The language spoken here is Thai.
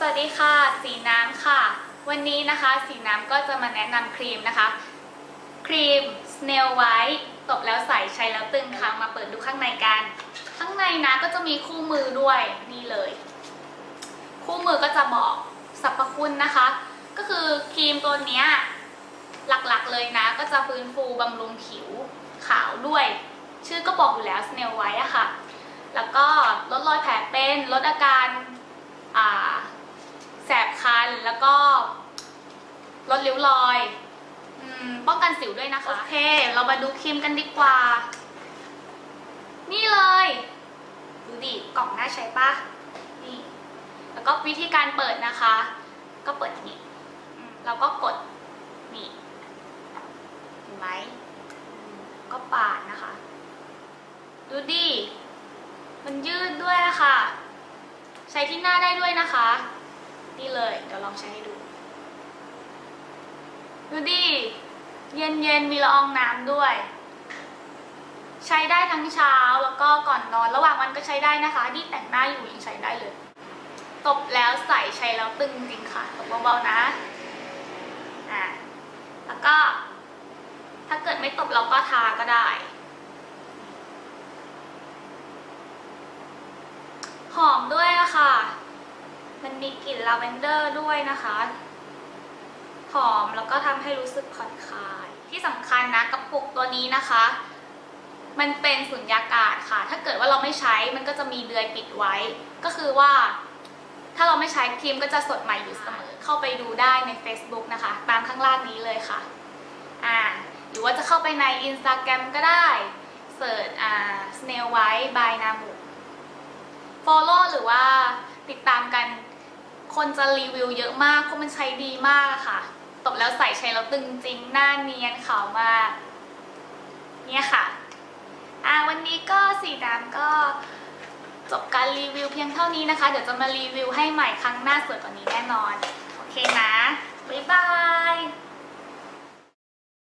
สวัสดีค่ะ สีน้ำค่ะ วันนี้นะคะสีน้ำก็จะมาแนะนำครีมนะคะ ครีม Snail White ตบแล้วใสใช้แล้วตึงค่ะมาเปิดดูข้างในกัน ข้างในนะก็จะมีคู่มือด้วยนี่เลย คู่มือก็จะบอกสรรพคุณนะคะ ก็คือครีมตัวนี้หลักๆเลยนะ ก็จะฟื้นฟูบำรุงผิวขาวด้วย ชื่อก็บอกอยู่แล้ว Snail White อะค่ะ แล้วก็ลดรอยแผลเป็นลดอาการอ่าแสบคันแล้วก็ลด ริ้วรอยอมป้องกันสิวด้วยนะคะ โอเค เรามาดูครีมกันดีกว่า นี่เลย ดูดิ กล่องน่าใช้ปะนี่ แล้วก็วิธีการเปิดนะคะ ก็เปิดอย่างนี้อืมเราก็กด นี่ เห็นไหมอืมก็ปาดนะคะ ดูดิ มันยืดด้วยอะค่ะใช้ที่หน้าได้ด้วยนะคะ นี่เลย เดี๋ยวลองใช้ให้ดู ดูดิ เย็นเย็นๆมีละอองน้ำด้วย ใช้ได้ทั้งเช้าแล้วก็ก่อนนอน ระหว่างวันก็ใช้ได้นะคะที่แต่งหน้าอยู่ยังใช้ได้เลย ตบแล้วใส่ใช้แล้วตึงจริงค่ะตบเบาๆนะอะแล้วก็ ถ้าเกิดไม่ตบเราก็ทาก็ได้หอมด้วยอะค่ะ มันมีกลิ่นลาเวนเดอร์ด้วยนะคะ หอมแล้วก็ทำให้รู้สึกผ่อนคลาย ที่สำคัญนะกระปุกตัวนี้นะคะ มันเป็นสุญญากาศค่ะ ถ้าเกิดว่าเราไม่ใช้มันก็จะมีเดือยปิดไว้ ก็คือว่า ถ้าเราไม่ใช้ครีมก็จะสดใหม่อยู่เสมอ เข้าไปดูได้ใน Facebook นะคะ ตามข้างล่างนี้เลยค่ะอ่าหรือว่าจะเข้าไปใน Instagram ก็ได้เสิร์ชอ่า snail white by นามุ follow หรือว่าติดตามกัน คนจะรีวิวเยอะมากเพราะมันใช้ดีมากค่ะ ตบแล้วใส่ใช้แล้วตึงจริง หน้าเนียนขาวมาก เนี่ยค่ะ อ่าวันนี้ก็สีดำก็จบการรีวิวเพียงเท่านี้นะคะ เดี๋ยวจะมารีวิวให้ใหม่ครั้งหน้าสวยกว่านี้แน่นอน